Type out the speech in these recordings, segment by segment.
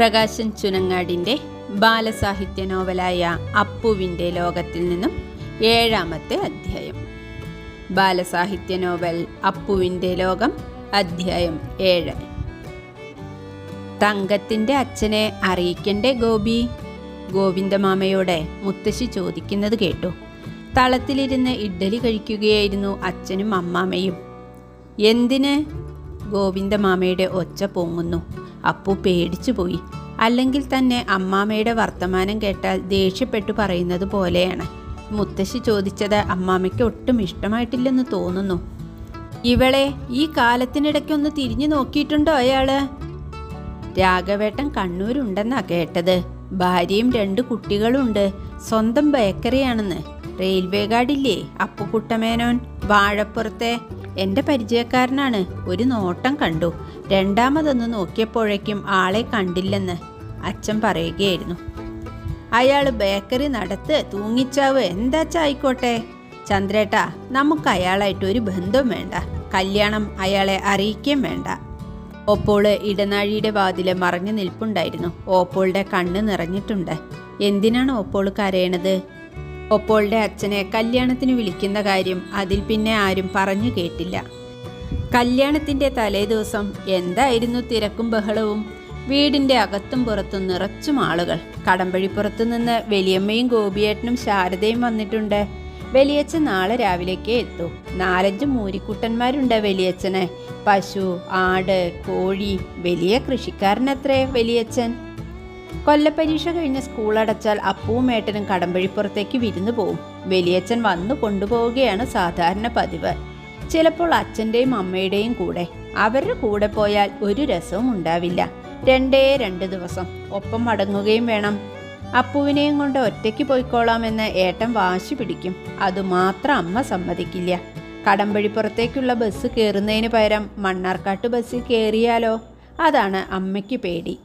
പ്രകാശൻ ചുനങ്ങാടിന്റെ ബാലസാഹിത്യ നോവലായ അപ്പുവിന്റെ ലോകത്തിൽ നിന്നും ഏഴാമത്തെ അധ്യായം. ബാലസാഹിത്യ നോവൽ അപ്പുവിന്റെ ലോകം അധ്യായം ഏഴ്. തങ്കത്തിന്റെ അച്ഛനെ അറിയിക്കണ്ടേ ഗോപി? ഗോവിന്ദമാമയോടെ മുത്തശ്ശി ചോദിക്കുന്നത് കേട്ടു. തളത്തിലിരുന്ന് ഇഡ്ഡലി കഴിക്കുകയായിരുന്നു അച്ഛനും അമ്മാമയും. എന്തിന്? ഗോവിന്ദമാമയുടെ ഒച്ച പൊങ്ങുന്നു. അപ്പു പേടിച്ചു പോയി. അല്ലെങ്കിൽ തന്നെ അമ്മാമ്മയുടെ വർത്തമാനം കേട്ടാൽ ദേഷ്യപ്പെട്ടു പറയുന്നത് പോലെയാണ്. മുത്തശ്ശി ചോദിച്ചത് അമ്മാമ്മയ്ക്ക് ഒട്ടും ഇഷ്ടമായിട്ടില്ലെന്ന് തോന്നുന്നു. ഇവളെ ഈ കാലത്തിനിടയ്ക്കൊന്ന് തിരിഞ്ഞു നോക്കിയിട്ടുണ്ടോ അയാൾ? രാഘവേട്ടൻ കണ്ണൂരുണ്ടെന്നാ കേട്ടത്. ഭാര്യയും രണ്ട് കുട്ടികളുണ്ട്. സ്വന്തം ബേക്കറിയാണെന്ന്. റെയിൽവേ ഗാർഡില്ലേ അപ്പുക്കുട്ടമേനോൻ വാഴപ്പുറത്തെ എന്റെ പരിചയക്കാരനാണ്. ഒരു നോട്ടം കണ്ടു. രണ്ടാമതൊന്ന് നോക്കിയപ്പോഴേക്കും ആളെ കണ്ടില്ലെന്ന് അച്ഛൻ പറയുകയായിരുന്നു. അയാൾ ബേക്കറി നടത്ത് തൂങ്ങിച്ചാവ്. എന്താച്ചായിക്കോട്ടെ ചന്ദ്രേട്ടാ നമുക്ക് അയാളായിട്ട് ഒരു ബന്ധം വേണ്ട. കല്യാണം അയാളെ അറിയിക്കുകയും വേണ്ട. ഒപ്പോൾ ഇടനാഴിയുടെ വാതിൽ മറഞ്ഞു നിൽപ്പുണ്ടായിരുന്നു. ഓപ്പോളുടെ കണ്ണ് നിറഞ്ഞിട്ടുണ്ട്. എന്തിനാണ് ഓപ്പോൾ കരയണത്? ഒപ്പോളുടെ അച്ഛനെ കല്യാണത്തിന് വിളിക്കുന്ന കാര്യം അതിൽ പിന്നെ ആരും പറഞ്ഞു കേട്ടില്ല. കല്യാണത്തിന്റെ തലേദിവസം എന്തായിരുന്നു തിരക്കും ബഹളവും? വീടിന്റെ അകത്തും പുറത്തും നിറച്ചും ആളുകൾ. കടമ്പഴിപ്പുറത്തു നിന്ന് വലിയമ്മയും ഗോപിയേട്ടനും ശാരദയും വന്നിട്ടുണ്ട്. വലിയച്ഛൻ നാളെ രാവിലേക്ക് എത്തൂ. നാലഞ്ച് മൂരിക്കുട്ടന്മാരുണ്ട് വലിയച്ഛന്. പശു ആട് കോഴി വലിയ കൃഷിക്കാരനത്രേ വലിയച്ഛൻ. കൊല്ലപ്പരീക്ഷ കഴിഞ്ഞ് സ്കൂൾ അടച്ചാൽ അപ്പുവും ഏട്ടനും കടമ്പഴിപ്പുറത്തേക്ക് വിരുന്നു പോവും. വലിയച്ഛൻ വന്നു കൊണ്ടുപോവുകയാണ് സാധാരണ പതിവ്. ചിലപ്പോൾ അച്ഛന്റെയും അമ്മയുടെയും കൂടെ. അവരുടെ കൂടെ പോയാൽ ഒരു രസവും ഉണ്ടാവില്ല. രണ്ടേ രണ്ട് ദിവസം. ഒപ്പം മടങ്ങുകയും വേണം. അപ്പുവിനെയും കൊണ്ട് ഒറ്റയ്ക്ക് പോയിക്കോളാമെന്ന് ഏട്ടൻ വാശി പിടിക്കും. അതുമാത്രം അമ്മ സമ്മതിക്കില്ല. കടമ്പഴിപ്പുറത്തേക്കുള്ള ബസ് കയറുന്നതിന് പകരം മണ്ണാർക്കാട്ട് ബസ്സിൽ കയറിയാലോ? അതാണ് അമ്മയ്ക്ക് പേടി.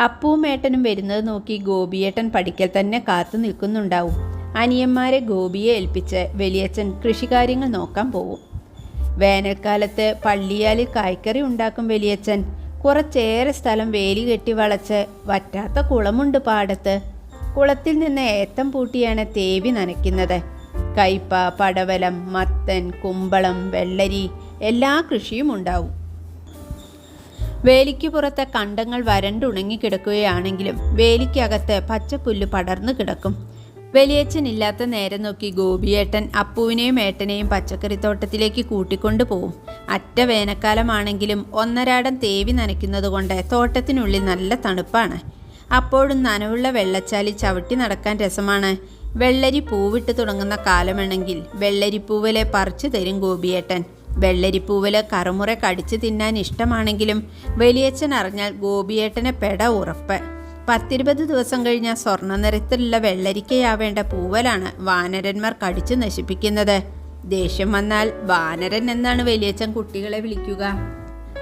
അപ്പുവും ഏട്ടനും വരുന്നത് നോക്കി ഗോപിയേട്ടൻ പഠിക്കൽ തന്നെ കാത്തു നിൽക്കുന്നുണ്ടാവും. അനിയന്മാരെ ഗോപിയെ ഏൽപ്പിച്ച് വലിയച്ഛൻ കൃഷികാര്യങ്ങൾ നോക്കാൻ പോവും. വേനൽക്കാലത്ത് പള്ളിയാലിൽ കായ്ക്കറി ഉണ്ടാക്കും വലിയച്ഛൻ. കുറച്ചേറെ സ്ഥലം വേലി കെട്ടി വളച്ച് വറ്റാത്ത കുളമുണ്ട് പാടത്ത്. കുളത്തിൽ നിന്ന് ഏത്തം പൂട്ടിയാണ് തേവി നനയ്ക്കുന്നത്. കയ്പ പടവലം മത്തൻ കുമ്പളം വെള്ളരി എല്ലാ കൃഷിയും ഉണ്ടാവും. വേലിക്ക് പുറത്തെ കണ്ടങ്ങൾ വരണ്ടുണങ്ങിക്കിടക്കുകയാണെങ്കിലും വേലിക്കകത്ത് പച്ചപ്പുല്ല് പടർന്നു കിടക്കും. വലിയച്ഛനില്ലാത്ത നേരം നോക്കി ഗോപിയേട്ടൻ അപ്പുവിനെയും ഏട്ടനെയും പച്ചക്കറിത്തോട്ടത്തിലേക്ക് കൂട്ടിക്കൊണ്ടു പോവും. അറ്റ വേനൽക്കാലമാണെങ്കിലും ഒന്നരാടം തേവി നനയ്ക്കുന്നത് കൊണ്ട് തോട്ടത്തിനുള്ളിൽ നല്ല തണുപ്പാണ്. അപ്പോഴും നനവുള്ള വെള്ളച്ചാലി ചവിട്ടി നടക്കാൻ രസമാണ്. വെള്ളരി പൂവിട്ട് തുടങ്ങുന്ന കാലമാണെങ്കിൽ വെള്ളരിപ്പൂവലെ പറിച്ചു തരും ഗോപിയേട്ടൻ. വെള്ളരിപ്പൂവൽ കറുമുറ കടിച്ചു തിന്നാൻ ഇഷ്ടമാണെങ്കിലും വലിയച്ഛൻ അറിഞ്ഞാൽ ഗോപിയേട്ടനെ പെട ഉറപ്പ്. പത്തിരുപത് ദിവസം കഴിഞ്ഞ സ്വർണ നിറത്തിലുള്ള വെള്ളരിക്കയാവേണ്ട പൂവലാണ് വാനരന്മാർ കടിച്ചു നശിപ്പിക്കുന്നത്. ദേഷ്യം വന്നാൽ വാനരൻ എന്നാണ് വലിയച്ഛൻ കുട്ടികളെ വിളിക്കുക.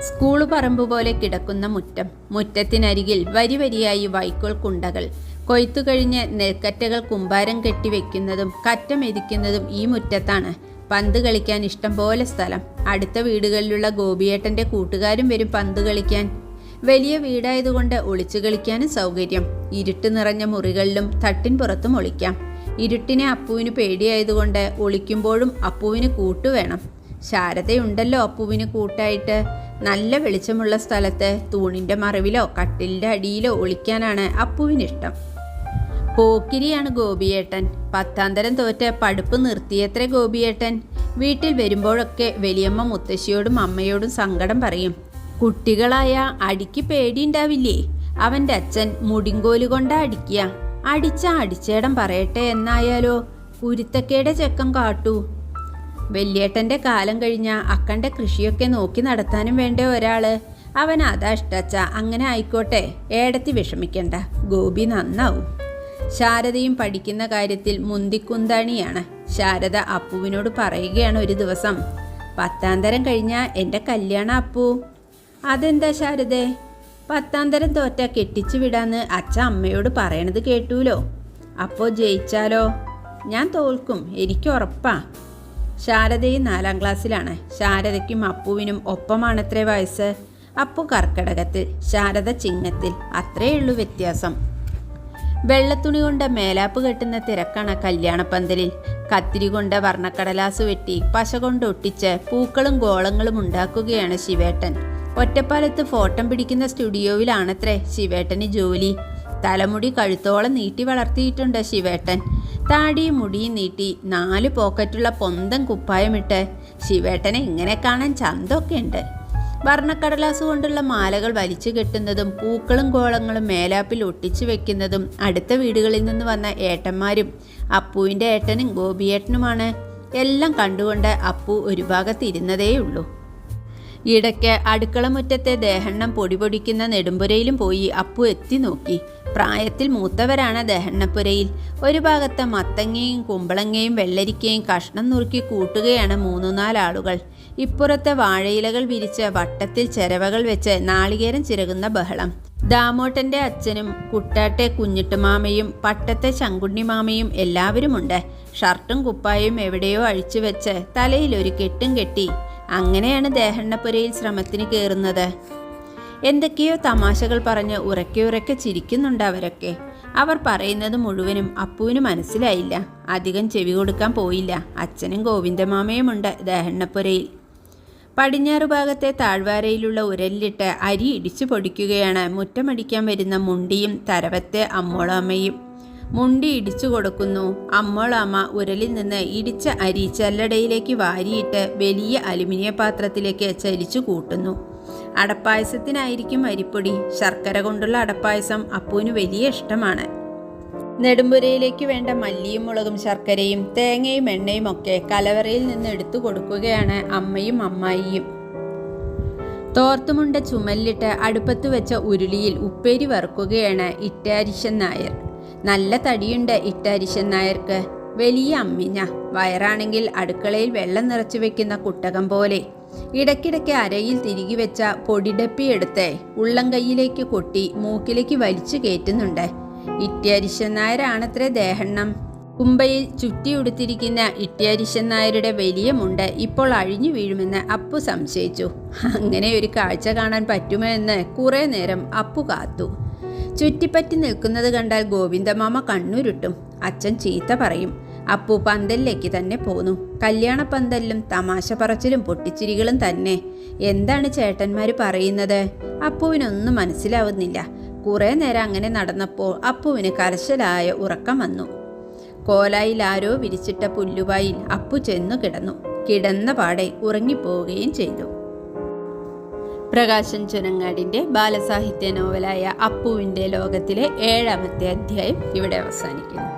സ്കൂൾ പറമ്പ് പോലെ കിടക്കുന്ന മുറ്റം. മുറ്റത്തിനരികിൽ വരി വരിയായി വൈക്കോൽ കുണ്ടകൾ. കൊയ്ത്തു കഴിഞ്ഞ് നെൽക്കറ്റകൾ കുമ്പാരം കെട്ടി വെക്കുന്നതും കറ്റ മെതിക്കുന്നതും ഈ മുറ്റത്താണ്. പന്ത് കളിക്കാൻ ഇഷ്ടം പോലെ സ്ഥലം. അടുത്ത വീടുകളിലുള്ള ഗോപിയേട്ടന്റെ കൂട്ടുകാരും വരും പന്ത് കളിക്കാൻ. വലിയ വീടായതുകൊണ്ട് ഒളിച്ചു കളിക്കാനും സൗകര്യം. ഇരുട്ട് നിറഞ്ഞ മുറികളിലും തട്ടിൻ പുറത്തും ഒളിക്കാം. ഇരുട്ടിനെ അപ്പുവിന് പേടിയായതുകൊണ്ട് ഒളിക്കുമ്പോഴും അപ്പുവിന് കൂട്ടു വേണം. ശാരദയുണ്ടല്ലോ അപ്പുവിന് കൂട്ടായിട്ട്. നല്ല വെളിച്ചമുള്ള സ്ഥലത്ത് തൂണിന്റെ മറവിലോ കട്ടിലിന്റെ അടിയിലോ ഒളിക്കാനാണ് അപ്പുവിനിഷ്ടം. പോക്കിരിയാണ് ഗോപിയേട്ടൻ. പത്താം തോറ്റ പടുപ്പ് പഠിപ്പ് നിർത്തിയത്രേ ഗോപിയേട്ടൻ. വീട്ടിൽ വരുമ്പോഴൊക്കെ വലിയമ്മ മുത്തശ്ശിയോടും അമ്മയോടും സങ്കടം പറയും. കുട്ടികളായ അടിക്ക് പേടിയുണ്ടാവില്ലേ? അവന്റെ അച്ഛൻ മുടിങ്കോൽ കൊണ്ടാ അടിക്കുക. അടിച്ച അടിച്ചേടം പറയട്ടെ എന്നായാലോ? കുരുത്തക്കേടെ ചെക്കം കാട്ടൂ. വല്യേട്ടന്റെ കാലം കഴിഞ്ഞ അക്കന്റെ കൃഷിയൊക്കെ നോക്കി നടത്താനും വേണ്ട ഒരാൾ. അവൻ അതാ ഇഷ്ടച്ച അങ്ങനെ ആയിക്കോട്ടെ. ഏടത്തി വിഷമിക്കണ്ട. ഗോപി നന്നാവും. ശാരദയും പഠിക്കുന്ന കാര്യത്തിൽ മുന്തിക്കുന്താണിയാണ്. ശാരദ അപ്പുവിനോട് പറയുകയാണ് ഒരു ദിവസം. പത്താം തരം കഴിഞ്ഞ എന്റെ കല്യാണ അപ്പു. അതെന്താ ശാരദേ? പത്താം തരം തോറ്റ കെട്ടിച്ചു വിടാന്ന് അച്ഛ അമ്മയോട് പറയണത് കേട്ടൂലോ? അപ്പോൾ ജയിച്ചാലോ? ഞാൻ തോൽക്കും എനിക്ക് ഉറപ്പാ. ശാരദയും നാലാം ക്ലാസ്സിലാണ്. ശാരദയ്ക്കും അപ്പുവിനും ഒപ്പമാണത്രേ വയസ്സ്. അപ്പു കർക്കടകത്തിൽ ശാരദ ചിങ്ങത്തിൽ അത്രയുള്ളൂ വ്യത്യാസം. വെള്ളത്തുണി കൊണ്ട് മേലാപ്പ് കെട്ടുന്ന തിരക്കാണ് കല്യാണപ്പന്തലിൽ. കത്തിരി കൊണ്ട് വർണക്കടലാസ് വെട്ടി പശ കൊണ്ട് ഒട്ടിച്ച് പൂക്കളും ഗോളങ്ങളും ഉണ്ടാക്കുകയാണ് ശിവേട്ടൻ. ഒറ്റപ്പാലത്ത് ഫോട്ടം പിടിക്കുന്ന സ്റ്റുഡിയോയിലാണത്രേ ശിവേട്ടന് ജോലി. തലമുടി കഴുത്തോളം നീട്ടി വളർത്തിയിട്ടുണ്ട് ശിവേട്ടൻ. താടിയും മുടിയും നീട്ടി നാല് പോക്കറ്റുള്ള പൊന്തം കുപ്പായമിട്ട് ശിവേട്ടനെ ഇങ്ങനെ കാണാൻ ചന്തൊക്കെ ഉണ്ട്. വർണക്കടലാസ് കൊണ്ടുള്ള മാലകൾ വലിച്ചു കെട്ടുന്നതും പൂക്കളും കോളങ്ങളും മേലാപ്പിൽ ഒട്ടിച്ചു വെക്കുന്നതും അടുത്ത വീടുകളിൽ നിന്ന് വന്ന ഏട്ടന്മാരും അപ്പുവിന്റെ ഏട്ടനും ഗോപിയേട്ടനുമാണ്. എല്ലാം കണ്ടുകൊണ്ട് അപ്പു ഒരു ഭാഗത്തിരുന്നതേയുള്ളൂ ഇടയ്ക്ക് അടുക്കളമുറ്റത്തെ ദേഹണ്ണം പൊടിപൊടിക്കുന്ന നെടുമ്പുരയിലും പോയി അപ്പു എത്തി നോക്കി. പ്രായത്തിൽ മൂത്തവരാണ് ദഹണ്ണപ്പുരയിൽ. ഒരു ഭാഗത്ത് മത്തങ്ങയും കുമ്പളങ്ങയും വെള്ളരിക്കയും കഷ്ണം നുറുക്കി കൂട്ടുകയാണ് മൂന്നു നാലാളുകൾ ഇപ്പുറത്തെ വാഴയിലകൾ വിരിച്ച് വട്ടത്തിൽ ചെരവകൾ വെച്ച് നാളികേരം ചിരകുന്ന ബഹളം. ദാമോട്ടന്റെ അച്ഛനും കുട്ടാട്ടെ കുഞ്ഞിട്ടുമാമയും പട്ടത്തെ ശങ്കുണ്ണിമാമയും എല്ലാവരുമുണ്ട്. ഷർട്ടും കുപ്പായും എവിടെയോ അഴിച്ചു വെച്ച് തലയിൽ ഒരു കെട്ടും കെട്ടി അങ്ങനെയാണ് ദേഹണ്ണപ്പുരയിൽ ശ്രമത്തിന് കയറുന്നത് എന്തൊക്കെയോ തമാശകൾ പറഞ്ഞ് ഉറക്കെ ഉറക്കെ ചിരിക്കുന്നുണ്ട് അവരൊക്കെ. അവർ പറയുന്നത് മുഴുവനും അപ്പുവിന് മനസ്സിലായില്ല. അധികം ചെവി കൊടുക്കാൻ പോയില്ല. അച്ഛനും ഗോവിന്ദമാമയുമുണ്ട് ദഹണ്ണപ്പുരയിൽ. പടിഞ്ഞാറ് ഭാഗത്തെ താഴ്വാരയിലുള്ള ഉരലിലിട്ട് അരി ഇടിച്ചു പൊടിക്കുകയാണ്. മുറ്റമടിക്കാൻ വരുന്ന മുണ്ടിയും തരവത്തെ അമ്മോളാമ്മയും മുണ്ടി ഇടിച്ചു കൊടുക്കുന്നു. അമ്മോളാമ്മ ഉരലിൽ നിന്ന് ഇടിച്ച അരി ചല്ലടയിലേക്ക് വാരിയിട്ട് വലിയ അലുമിനിയ പാത്രത്തിലേക്ക് ചരിച്ചു കൂട്ടുന്നു. അടപ്പായസത്തിനായിരിക്കും അരിപ്പൊടി. ശർക്കര കൊണ്ടുള്ള അടപ്പായസം അപ്പുവിന് വലിയ ഇഷ്ടമാണ്. നെടുമ്പുരയിലേക്ക് വേണ്ട മല്ലിയും മുളകും ശർക്കരയും തേങ്ങയും എണ്ണയും ഒക്കെ കലവറയിൽ നിന്ന് എടുത്തു കൊടുക്കുകയാണ് അമ്മയും അമ്മായിയും. തോർത്തുമുണ്ട ചുമല്ലിട്ട് അടുപ്പത്ത് വെച്ച ഉരുളിയിൽ ഉപ്പേരി വറുക്കുകയാണ് ഇറ്റാരിശൻ നായർ. നല്ല തടിയുണ്ട് ഇറ്റാരിശൻ നായർക്ക്. വലിയ അമ്മിഞ്ഞ. വയറാണെങ്കിൽ അടുക്കളയിൽ വെള്ളം നിറച്ചു വെക്കുന്ന കുട്ടകം പോലെ. ഇടയ്ക്കിടയ്ക്ക് അരയിൽ തിരികെ വെച്ച പൊടിഡപ്പിയെടുത്ത് ഉള്ളം കൈയിലേക്ക് കൊട്ടി മൂക്കിലേക്ക് വലിച്ചു കയറ്റുന്നുണ്ട്. ഇട്ട്യാരിശൻ നായരാണത്രേ ദേഹണ്ണം. കുമ്പയിൽ ചുറ്റിയുടുത്തിരിക്കുന്ന ഇട്ട്യാരിശൻ നായരുടെ വലിയ മുണ്ട് ഇപ്പോൾ അഴിഞ്ഞു വീഴുമെന്ന് അപ്പു സംശയിച്ചു. അങ്ങനെ ഒരു കാഴ്ച കാണാൻ പറ്റുമോ എന്ന് കുറേ നേരം അപ്പു കാത്തു. ചുറ്റിപ്പറ്റി നിൽക്കുന്നത് കണ്ടാൽ ഗോവിന്ദമാമ കണ്ണുരുട്ടും. അച്ഛൻ ചീത്ത പറയും. അപ്പു പന്തലിലേക്ക് തന്നെ പോന്നു. കല്യാണ പന്തലിലും തമാശ പറച്ചിലും പൊട്ടിച്ചിരികളും തന്നെ. എന്താണ് ചേട്ടന്മാർ പറയുന്നത്? അപ്പുവിനൊന്നും മനസ്സിലാവുന്നില്ല. കുറേ നേരം അങ്ങനെ നടന്നപ്പോൾ അപ്പുവിന് കരശലായ ഉറക്കം വന്നു. കോലായിൽ ആരോ വിരിച്ചിട്ട പുല്ലുവായിൽ അപ്പു ചെന്നു കിടന്നു. കിടന്ന പാടെ ഉറങ്ങിപ്പോവുകയും ചെയ്തു. പ്രകാശൻ ചുനങ്ങാടിന്റെ ബാലസാഹിത്യ നോവലായ അപ്പുവിന്റെ ലോകത്തിലെ ഏഴാമത്തെ അധ്യായം ഇവിടെ അവസാനിക്കുന്നു.